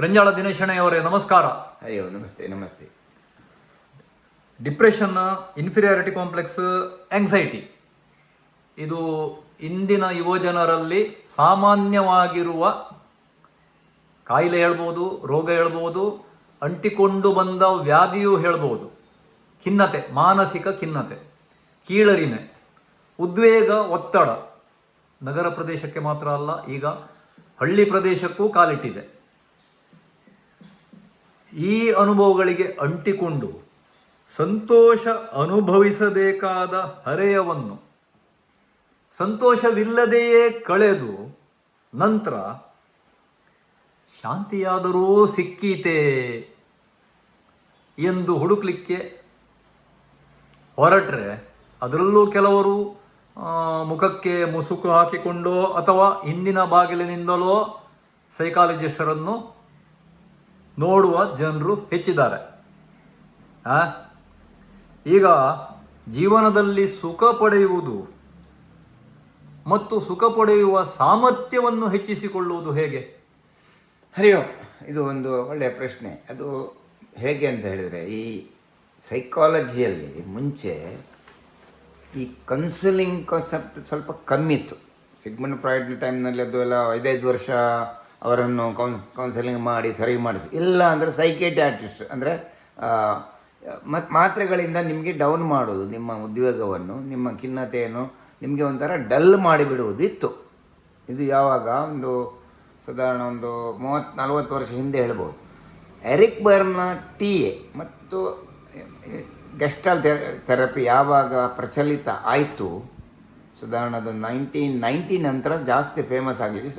ಪ್ರಂಜಾಳ ದಿನೇಶಣ್ಣಯ್ಯವರೇ ನಮಸ್ಕಾರ. ಅಯ್ಯೋ ನಮಸ್ತೆ ನಮಸ್ತೆ. ಡಿಪ್ರೆಷನ್ ಇನ್ಫೀರಿಯಾರಿಟಿ ಕಾಂಪ್ಲೆಕ್ಸ್ ಆಂಗ್ಸೈಟಿ ಇದು ಇಂದಿನ ಯುವಜನರಲ್ಲಿ ಸಾಮಾನ್ಯವಾಗಿರುವ ಕಾಯಿಲೆ ಹೇಳ್ಬೋದು ರೋಗ ಹೇಳ್ಬೋದು ಅಂಟಿಕೊಂಡು ಬಂದ ವ್ಯಾಧಿಯೂ ಹೇಳ್ಬೋದು. ಖಿನ್ನತೆ ಮಾನಸಿಕ ಖಿನ್ನತೆ ಕೀಳರಿಮೆ ಉದ್ವೇಗ ಒತ್ತಡ. ನಗರ ಪ್ರದೇಶಕ್ಕೆ ಮಾತ್ರ ಅಲ್ಲ ಈಗ ಹಳ್ಳಿ ಪ್ರದೇಶಕ್ಕೂ ಕಾಲಿಟ್ಟಿದೆ. ಈ ಅನುಭವಗಳಿಗೆ ಅಂಟಿಕೊಂಡು ಸಂತೋಷ ಅನುಭವಿಸಬೇಕಾದ ಹರೆಯವನ್ನು ಸಂತೋಷವಿಲ್ಲದೆಯೇ ಕಳೆದು ನಂತರ ಶಾಂತಿಯಾದರೂ ಸಿಕ್ಕೀತೆ ಎಂದು ಹುಡುಕ್ಲಿಕ್ಕೆ ಹೊರಟ್ರೆ ಅದರಲ್ಲೂ ಕೆಲವರು ಮುಖಕ್ಕೆ ಮುಸುಕು ಹಾಕಿಕೊಂಡೋ ಅಥವಾ ಹಿಂದಿನ ಬಾಗಿಲಿನಿಂದಲೋ ಸೈಕಾಲಜಿಸ್ಟರನ್ನು ನೋಡುವ ಜನರು ಹೆಚ್ಚಿದ್ದಾರೆ? ಈಗ ಜೀವನದಲ್ಲಿ ಸುಖ ಪಡೆಯುವುದು ಮತ್ತು ಸುಖ ಪಡೆಯುವ ಸಾಮರ್ಥ್ಯವನ್ನು ಹೆಚ್ಚಿಸಿಕೊಳ್ಳುವುದು ಹೇಗೆ? ಹರಿಯೋ, ಇದು ಒಂದು ಒಳ್ಳೆಯ ಪ್ರಶ್ನೆ. ಅದು ಹೇಗೆ ಅಂತ ಹೇಳಿದರೆ, ಈ ಸೈಕಾಲಜಿಯಲ್ಲಿ ಮುಂಚೆ ಈ ಕನ್ಸಲಿಂಗ್ ಕಾನ್ಸೆಪ್ಟ್ ಸ್ವಲ್ಪ ಕಮ್ಮಿತ್ತು. ಸಿಗ್ಮನ್ ಫ್ರಾಯ್ಡ್ ಟೈಮ್ನಲ್ಲಿ ಅದು ಎಲ್ಲ ಐದೈದು ವರ್ಷ ಅವರನ್ನು ಕೌನ್ಸ್ ಕೌನ್ಸೆಲಿಂಗ್ ಮಾಡಿ, ಸರಿ ಮಾಡಿಸಿ. ಇಲ್ಲ ಅಂದರೆ ಸೈಕೇಟ್ಯಾಟಿಸ್ಟ್ ಅಂದರೆ ಮತ್ತು ಮಾತ್ರೆಗಳಿಂದ ನಿಮಗೆ ಡೌನ್ ಮಾಡೋದು, ನಿಮ್ಮ ಉದ್ಯೋಗವನ್ನು, ನಿಮ್ಮ ಖಿನ್ನತೆಯನ್ನು ನಿಮಗೆ ಒಂಥರ ಡಲ್ ಮಾಡಿಬಿಡುವುದು ಇತ್ತು ಇದು ಯಾವಾಗ? ಒಂದು ಸಾಧಾರಣ ಒಂದು ಮೂವತ್ತು ನಲ್ವತ್ತು ವರ್ಷ ಹಿಂದೆ ಹೇಳ್ಬೋದು. ಎರಿಕ್ ಬರ್ನ ಟಿ ಎ ಮತ್ತು ಗೆಸ್ಟಲ್ ಥೆರಪಿ ಯಾವಾಗ ಪ್ರಚಲಿತ ಆಯಿತು ಸಾಧಾರಣ ಅದು ನೈನ್ಟೀನ್ ನೈಂಟಿ ನಂತರ ಜಾಸ್ತಿ ಫೇಮಸ್ ಆಗಲಿಕ್ಕೆ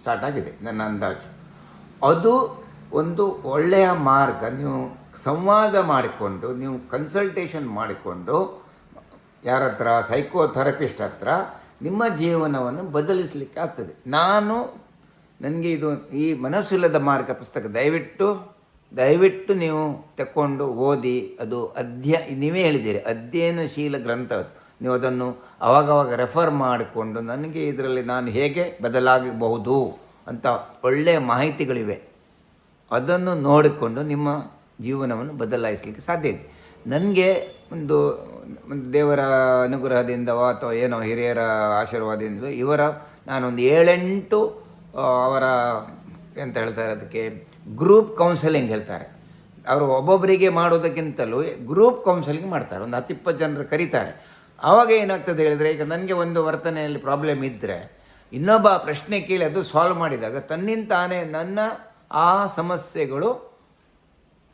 ಸ್ಟಾರ್ಟ್ ಆಗಿದೆ ನನ್ನ ಅಂದಾಜು ಅದು ಒಂದು ಒಳ್ಳೆಯ ಮಾರ್ಗ, ನೀವು ಸಂವಾದ ಮಾಡಿಕೊಂಡು, ನೀವು ಕನ್ಸಲ್ಟೇಷನ್ ಮಾಡಿಕೊಂಡು, ಯಾರ ಹತ್ರ ಸೈಕೋಥೆರಪಿಸ್ಟ್ ಹತ್ರ ನಿಮ್ಮ ಜೀವನವನ್ನು ಬದಲಿಸಲಿಕ್ಕೆ ಆಗ್ತದೆ. ನಾನು ನನಗೆ ಇದು, ಈ ಮನಸ್ಸಿಲ್ಲದ ಮಾರ್ಗ ಪುಸ್ತಕ, ದಯವಿಟ್ಟು ದಯವಿಟ್ಟು ನೀವು ತಕ್ಕೊಂಡು ಓದಿ, ಅದು ಅಧ್ಯ, ನೀವೇ ಹೇಳಿದ್ದೀರಿ, ಅಧ್ಯಯನಶೀಲ ಗ್ರಂಥ ಅದು ನೀವು ಅದನ್ನು ಅವಾಗವಾಗ ರೆಫರ್ ಮಾಡಿಕೊಂಡು ನನಗೆ ಇದರಲ್ಲಿ ನಾನು ಹೇಗೆ ಬದಲಾಗಬಹುದು ಅಂತ ಒಳ್ಳೆಯ ಮಾಹಿತಿಗಳಿವೆ. ಅದನ್ನು ನೋಡಿಕೊಂಡು ನಿಮ್ಮ ಜೀವನವನ್ನು ಬದಲಾಯಿಸಲಿಕ್ಕೆ ಸಾಧ್ಯ ಇದೆ. ನನಗೆ ಒಂದು ಒಂದು ದೇವರ ಅನುಗ್ರಹದಿಂದವೋ ಅಥವಾ ಏನೋ ಹಿರಿಯರ ಆಶೀರ್ವಾದದಿಂದ ಇವರ ನಾನೊಂದು ಏಳೆಂಟು ಅವರ ಎಂತ ಹೇಳ್ತಾರೆ ಅದಕ್ಕೆ ಗ್ರೂಪ್ ಕೌನ್ಸೆಲಿಂಗ್ ಹೇಳ್ತಾರೆ. ಅವರು ಒಬ್ಬೊಬ್ಬರಿಗೆ ಮಾಡೋದಕ್ಕಿಂತಲೂ ಗ್ರೂಪ್ ಕೌನ್ಸೆಲಿಂಗ್ ಮಾಡ್ತಾರೆ. ಒಂದು ಹತ್ತಿಪ್ಪತ್ತು ಜನರು ಕರೀತಾರೆ. ಆವಾಗ ಏನಾಗ್ತದೆ ಹೇಳಿದರೆ, ಈಗ ನನಗೆ ಒಂದು ವರ್ತನೆಯಲ್ಲಿ ಪ್ರಾಬ್ಲಮ್ ಇದ್ದರೆ ಇನ್ನೊಬ್ಬ ಪ್ರಶ್ನೆ ಕೇಳಿ ಅದು ಸಾಲ್ವ್ ಮಾಡಿದಾಗ ತನ್ನಿಂದ ತಾನೇ ನನ್ನ ಆ ಸಮಸ್ಯೆಗಳು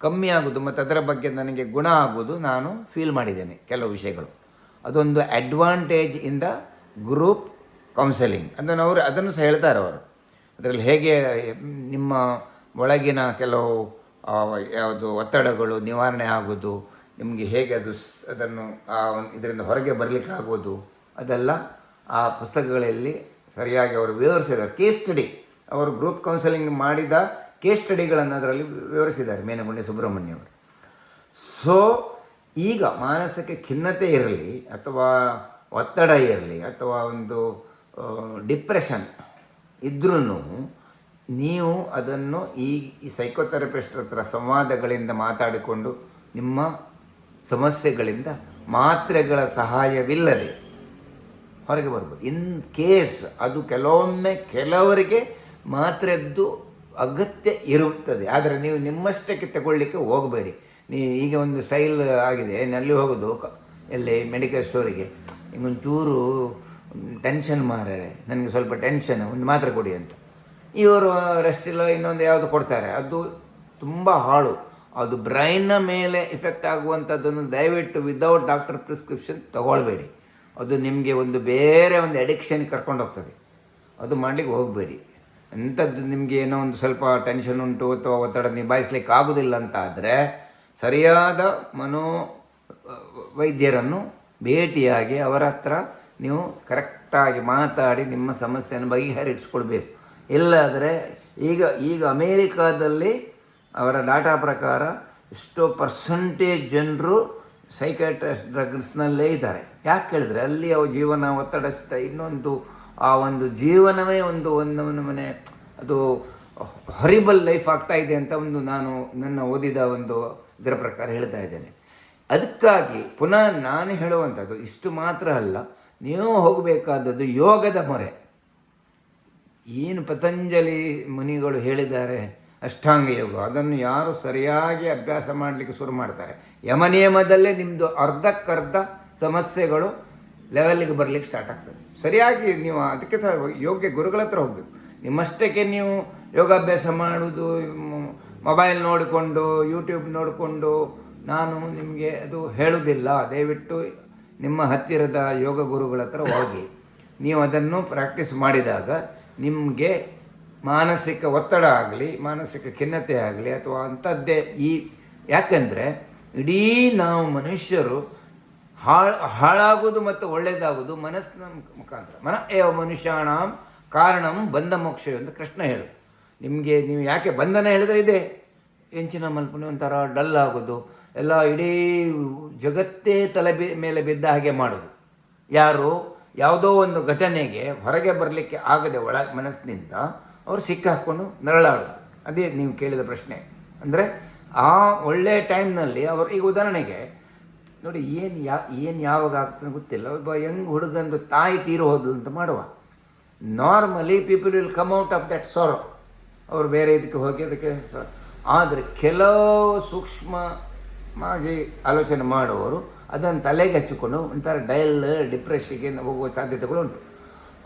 ಕಮ್ಮಿ ಆಗೋದು ಮತ್ತು ಅದರ ಬಗ್ಗೆ ನನಗೆ ಗುಣ ಆಗೋದು ನಾನು ಫೀಲ್ ಮಾಡಿದ್ದೇನೆ ಕೆಲವು ವಿಷಯಗಳು. ಅದೊಂದು advantage in the group counselling ಅದನ್ನು ಅವರು ಅದನ್ನು ಸಹ ಹೇಳ್ತಾರೆ ಅವರು. ಅದರಲ್ಲಿ ಹೇಗೆ, ನಿಮ್ಮ ಒಳಗಿನ ಕೆಲವು ಯಾವುದು ಒತ್ತಡಗಳು ನಿವಾರಣೆ ಆಗೋದು ನಿಮಗೆ ಹೇಗೆ ಅದು ಅದನ್ನು ಆ ಇದರಿಂದ ಹೊರಗೆ ಬರಲಿಕ್ಕೆ ಆಗೋದು ಅದೆಲ್ಲ ಆ ಪುಸ್ತಕಗಳಲ್ಲಿ ಸರಿಯಾಗಿ ಅವರು ವಿವರಿಸಿದ್ದಾರೆ. ಕೇಸ್ ಸ್ಟಡಿ ಅವರು ಗ್ರೂಪ್ ಕೌನ್ಸೆಲಿಂಗ್ ಮಾಡಿದ ಕೇಸ್ ಸ್ಟಡಿಗಳನ್ನು ಅದರಲ್ಲಿ ವಿವರಿಸಿದ್ದಾರೆ, ಮೇನಗುಂಡಿ ಸುಬ್ರಹ್ಮಣ್ಯ ಅವರು ಸೊ ಈಗ ಮಾನಸಿಕ ಖಿನ್ನತೆ ಇರಲಿ ಅಥವಾ ಒತ್ತಡ ಇರಲಿ ಅಥವಾ ಒಂದು ಡಿಪ್ರೆಷನ್ ಇದ್ರೂ ನೀವು ಅದನ್ನು ಈ ಈ ಸೈಕೋಥೆರಪಿಸ್ಟ್ ಹತ್ರ ಸಂವಾದಗಳಿಂದ ಮಾತಾಡಿಕೊಂಡು ನಿಮ್ಮ ಸಮಸ್ಯೆಗಳಿಂದ ಮಾತ್ರೆಗಳ ಸಹಾಯವಿಲ್ಲದೆ ಹೊರಗೆ ಬರ್ಬೋದು. ಇನ್ ಕೇಸ್ ಅದು ಕೆಲವೊಮ್ಮೆ ಕೆಲವರಿಗೆ ಮಾತ್ರೆದ್ದು ಅಗತ್ಯ ಇರುತ್ತದೆ. ಆದರೆ ನೀವು ನಿಮ್ಮಷ್ಟಕ್ಕೆ ತಗೊಳ್ಳಿಕ್ಕೆ ಹೋಗಬೇಡಿ. ನೀ ಈಗ ಒಂದು ಸ್ಟೈಲ್ ಆಗಿದೆ, ನಲ್ಲಿ ಹೋಗೋದು ಎಲ್ಲಿ ಮೆಡಿಕಲ್ ಸ್ಟೋರಿಗೆ ಹಿಂಗೊಂಚೂರು ಟೆನ್ಷನ್ ಮಾರರೆ, ನನಗೆ ಸ್ವಲ್ಪ ಟೆನ್ಷನ್ ಒಂದು ಮಾತ್ರೆ ಕೊಡಿ ಅಂತ. ಇವರು ರೆಸ್ಟ್ ಇಲ್ಲ, ಇನ್ನೊಂದು ಯಾವುದು ಕೊಡ್ತಾರೆ. ಅದು ತುಂಬ ಹಾಳು. ಅದು ಬ್ರೈನ್ನ ಮೇಲೆ ಇಫೆಕ್ಟ್ ಆಗುವಂಥದ್ದನ್ನು ದಯವಿಟ್ಟು ವಿದೌಟ್ ಡಾಕ್ಟರ್ ಪ್ರಿಸ್ಕ್ರಿಪ್ಷನ್ ತೊಗೊಳ್ಬೇಡಿ. ಅದು ನಿಮಗೆ ಒಂದು ಬೇರೆ ಒಂದು ಅಡಿಕ್ಷನ್ ಕರ್ಕೊಂಡೋಗ್ತದೆ ಅದು ಮಾಡಲಿಕ್ಕೆ ಹೋಗಬೇಡಿ. ಅಂಥದ್ದು ನಿಮಗೆ ಏನೋ ಒಂದು ಸ್ವಲ್ಪ ಟೆನ್ಷನ್ ಉಂಟು ಅಥವಾ ಒತ್ತಡ ನಿಭಾಯಿಸ್ಲಿಕ್ಕೆ ಆಗೋದಿಲ್ಲ ಅಂತ ಆದರೆ ಸರಿಯಾದ ಮನೋ ವೈದ್ಯರನ್ನು ಭೇಟಿಯಾಗಿ ಅವರ ಹತ್ರ ನೀವು ಕರೆಕ್ಟಾಗಿ ಮಾತಾಡಿ ನಿಮ್ಮ ಸಮಸ್ಯೆಯನ್ನು ಬಗೆಹರಿಸ್ಕೊಳ್ಬೇಕು. ಇಲ್ಲಾದರೆ ಈಗ ಈಗ ಅಮೇರಿಕಾದಲ್ಲಿ ಅವರ ಡಾಟಾ ಪ್ರಕಾರ ಎಷ್ಟೋ ಪರ್ಸಂಟೇಜ್ ಜನರು ಸೈಕಾಟ್ರಿಸ್ಟ್ ಡ್ರಗ್ಸ್ನಲ್ಲೇ ಇದ್ದಾರೆ. ಯಾಕೆ ಕೇಳಿದ್ರೆ ಅಲ್ಲಿ ಅವ ಜೀವನ ಒತ್ತಡ ಇನ್ನೊಂದು, ಆ ಒಂದು ಜೀವನವೇ ಒಂದು ಒಂದು ಮನೆ, ಅದು ಹೊರಿಬಲ್ ಲೈಫ್ ಆಗ್ತಾ ಇದೆ ಅಂತ ಒಂದು ನಾನು ನನ್ನ ಓದಿದ ಒಂದು ಇದರ ಪ್ರಕಾರ ಹೇಳ್ತಾ ಇದ್ದೇನೆ. ಅದಕ್ಕಾಗಿ ಪುನಃ ನಾನು ಹೇಳುವಂಥದ್ದು, ಇಷ್ಟು ಮಾತ್ರ ಅಲ್ಲ, ನೀವು ಹೋಗಬೇಕಾದದ್ದು ಯೋಗದ ಮೊರೆ. ಏನು ಪತಂಜಲಿ ಮುನಿಗಳು ಹೇಳಿದ್ದಾರೆ ಅಷ್ಟಾಂಗ ಯೋಗ ಅದನ್ನು ಯಾರು ಸರಿಯಾಗಿ ಅಭ್ಯಾಸ ಮಾಡಲಿಕ್ಕೆ ಶುರು ಮಾಡ್ತಾರೆ. ಯಮನಿಯಮದಲ್ಲೇ ನಿಮ್ಮದು ಅರ್ಧಕ್ಕರ್ಧ ಸಮಸ್ಯೆಗಳು ಲೆವೆಲ್ಗೆ ಬರಲಿಕ್ಕೆ ಸ್ಟಾರ್ಟ್ ಆಗ್ತದೆ. ಸರಿಯಾಗಿ ನೀವು ಅದಕ್ಕೆ ಸಹ ಯೋಗ್ಯ ಗುರುಗಳ ಹತ್ರ ಹೋಗಬೇಕು. ನಿಮ್ಮಷ್ಟಕ್ಕೆ ನೀವು ಯೋಗಾಭ್ಯಾಸ ಮಾಡುವುದು ಮೊಬೈಲ್ ನೋಡಿಕೊಂಡು ಯೂಟ್ಯೂಬ್ ನೋಡಿಕೊಂಡು ನಾನು ನಿಮಗೆ ಅದು ಹೇಳುವುದಿಲ್ಲ. ದಯವಿಟ್ಟು ನಿಮ್ಮ ಹತ್ತಿರದ ಯೋಗ ಗುರುಗಳ ಹತ್ರ ಹೋಗಿ. ನೀವು ಅದನ್ನು ಪ್ರಾಕ್ಟೀಸ್ ಮಾಡಿದಾಗ ನಿಮಗೆ ಮಾನಸಿಕ ಒತ್ತಡ ಆಗಲಿ, ಮಾನಸಿಕ ಖಿನ್ನತೆ ಆಗಲಿ ಅಥವಾ ಅಂಥದ್ದೇ ಈ, ಯಾಕೆಂದರೆ ಇಡೀ ನಾವು ಮನುಷ್ಯರು ಹಾಳು ಹಾಳಾಗೋದು ಮತ್ತು ಒಳ್ಳೆಯದಾಗೋದು ಮನಸ್ಸಿನ ಮುಖಾಂತರ. ಮನ ಏವ ಮನುಷ್ಯಾಣ ಕಾರಣಂ ಬಂಧ ಮೋಕ್ಷ ಅಂತ ಕೃಷ್ಣ ಹೇಳು ನಿಮಗೆ ನೀವು ಯಾಕೆ ಬಂಧನ ಹೇಳಿದ್ರೆ ಇದೆ? ಹೆಂಚಿನ ಮಲ್ಪನೆ ಒಂಥರ ಡಲ್ ಆಗೋದು. ಎಲ್ಲ ಇಡೀ ಜಗತ್ತೇ ತಲೆ ಬಿ, ಮೇಲೆ ಬಿದ್ದ ಹಾಗೆ ಮಾಡೋದು. ಯಾರು ಯಾವುದೋ ಒಂದು ಘಟನೆಗೆ ಹೊರಗೆ ಬರಲಿಕ್ಕೆ ಆಗದೆ ಒಳ ಮನಸ್ಸಿನಿಂದ ಅವರು ಸಿಕ್ಕಾಕೊಂಡು ನರಳಾಡೋದು. ಅದೇ ನೀವು ಕೇಳಿದ ಪ್ರಶ್ನೆ. ಅಂದರೆ ಆ ಒಳ್ಳೆಯ ಟೈಮ್ನಲ್ಲಿ ಅವರು, ಈಗ ಉದಾಹರಣೆಗೆ, ನೋಡಿ ಏನು ಯಾ, ಏನು ಯಾವಾಗ ಆಗ್ತದೆ ಗೊತ್ತಿಲ್ಲ. ಒಬ್ಬ ಯಂಗ್ ಹುಡುಗಂದು ತಾಯಿ ತೀರು ಹೋದು ಅಂತ ಮಾಡುವ. Normally people will come out of that sorrow ಅವರು ಬೇರೆ ಇದಕ್ಕೆ ಹೋಗಿ ಅದಕ್ಕೆ ಆದರೆ ಕೆಲವು ಸೂಕ್ಷ್ಮವಾಗಿ ಆಲೋಚನೆ ಮಾಡುವವರು ಅದನ್ನು ತಲೆಗೆ ಹಚ್ಚಿಕೊಂಡು ಒಂಥರ ಡಯಲ್ ಡಿಪ್ರೆಷನ್ಗೆ ಹೋಗುವ ಸಾಧ್ಯತೆಗಳು ಉಂಟು.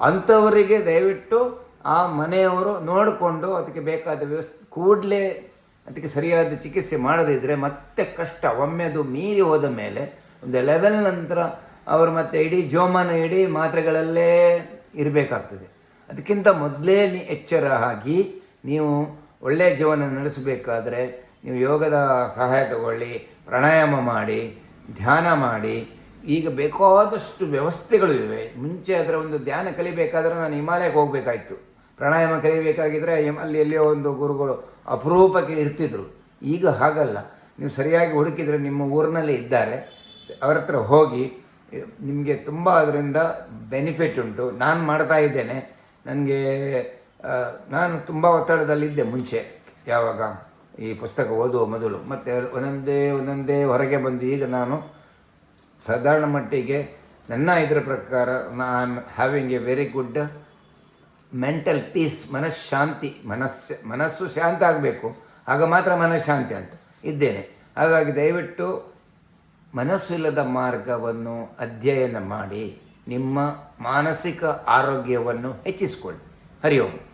ಅಂಥವರಿಗೆ ದಯವಿಟ್ಟು ಆ ಮನೆಯವರು ನೋಡಿಕೊಂಡು ಅದಕ್ಕೆ ಬೇಕಾದ ವ್ಯವಸ್ಥೆ, ಕೂಡಲೇ ಅದಕ್ಕೆ ಸರಿಯಾದ ಚಿಕಿತ್ಸೆ ಮಾಡದಿದ್ದರೆ ಮತ್ತೆ ಕಷ್ಟ ಒಮ್ಮೆ ಅದು ಮೀರಿ ಹೋದ ಮೇಲೆ ಒಂದು ಲೆವೆಲ್ ನಂತರ ಅವರು ಮತ್ತೆ ಇಡೀ ಜೋಮಾನ, ಇಡೀ ಮಾತ್ರೆಗಳಲ್ಲೇ ಇರಬೇಕಾಗ್ತದೆ. ಅದಕ್ಕಿಂತ ಮೊದಲೇ ನೀ ಎಚ್ಚರ ಆಗಿ ನೀವು ಒಳ್ಳೆಯ ಜೀವನ ನಡೆಸಬೇಕಾದ್ರೆ ನೀವು ಯೋಗದ ಸಹಾಯ ತಗೊಳ್ಳಿ, ಪ್ರಾಣಾಯಾಮ ಮಾಡಿ, ಧ್ಯಾನ ಮಾಡಿ. ಈಗ ಬೇಕಾದಷ್ಟು ವ್ಯವಸ್ಥೆಗಳು ಇವೆ. ಮುಂಚೆ ಅದರ ಒಂದು ಧ್ಯಾನ ಕಲಿಬೇಕಾದ್ರೆ ನಾನು ಹಿಮಾಲಯಕ್ಕೆ ಹೋಗಬೇಕಾಯ್ತು. ಪ್ರಾಣಾಯಾಮ ಕಲಿಬೇಕಾಗಿದ್ದರೆ ಅಲ್ಲಿ ಎಲ್ಲಿಯೋ ಒಂದು ಗುರುಗಳು ಅಪರೂಪಕ್ಕೆ ಇರ್ತಿದ್ರು. ಈಗ ಹಾಗಲ್ಲ. ನೀವು ಸರಿಯಾಗಿ ಹುಡುಕಿದರೆ ನಿಮ್ಮ ಊರಿನಲ್ಲಿ ಇದ್ದಾರೆ. ಅವರ ಹತ್ರ ಹೋಗಿ, ನಿಮಗೆ ತುಂಬ ಅದರಿಂದ ಬೆನಿಫಿಟ್ ಉಂಟು. ನಾನು ಮಾಡ್ತಾ ಇದ್ದೇನೆ. ನನಗೆ ನಾನು ತುಂಬ ಒತ್ತಡದಲ್ಲಿದ್ದೆ ಮುಂಚೆ. ಯಾವಾಗ? ಈ ಪುಸ್ತಕ ಓದುವ ಮೊದಲು. ಮತ್ತು ಒಂದೊಂದೇ ಒಂದೊಂದೇ ಹೊರಗೆ ಬಂದು ಈಗ ನಾನು ಸಾಧಾರಣ ಮಟ್ಟಿಗೆ ನನ್ನ ಇದರ ಪ್ರಕಾರ, ನಾನು having a very good mental peace ಮನಃಶಾಂತಿ, ಮನಸ್ಸು ಮನಸ್ಸು ಶಾಂತ ಆಗಬೇಕು. ಆಗ ಮಾತ್ರ ಮನಃಶಾಂತಿ ಅಂತ ಇದ್ದೇನೆ. ಹಾಗಾಗಿ ದಯವಿಟ್ಟು ಮನಸ್ಸಿಲ್ಲದ ಮಾರ್ಗವನ್ನು ಅಧ್ಯಯನ ಮಾಡಿ, ನಿಮ್ಮ ಮಾನಸಿಕ ಆರೋಗ್ಯವನ್ನು ಹೆಚ್ಚಿಸಿಕೊಳ್ಳಿ. ಹರಿ ಓಂ